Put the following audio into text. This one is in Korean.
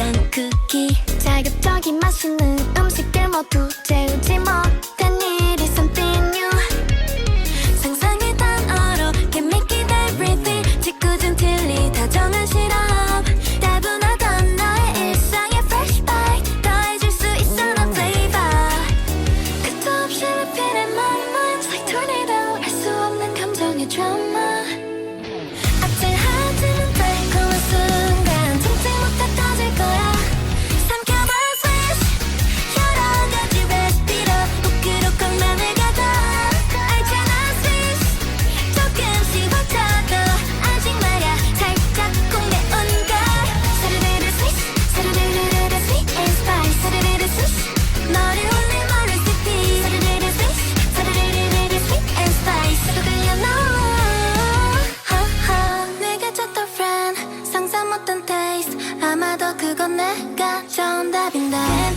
짠 쿠키. 자극적인 맛있는 음식들 모두 재우지 못 뭐. 어떤 테이스 아마도 그건 내가 정답인데.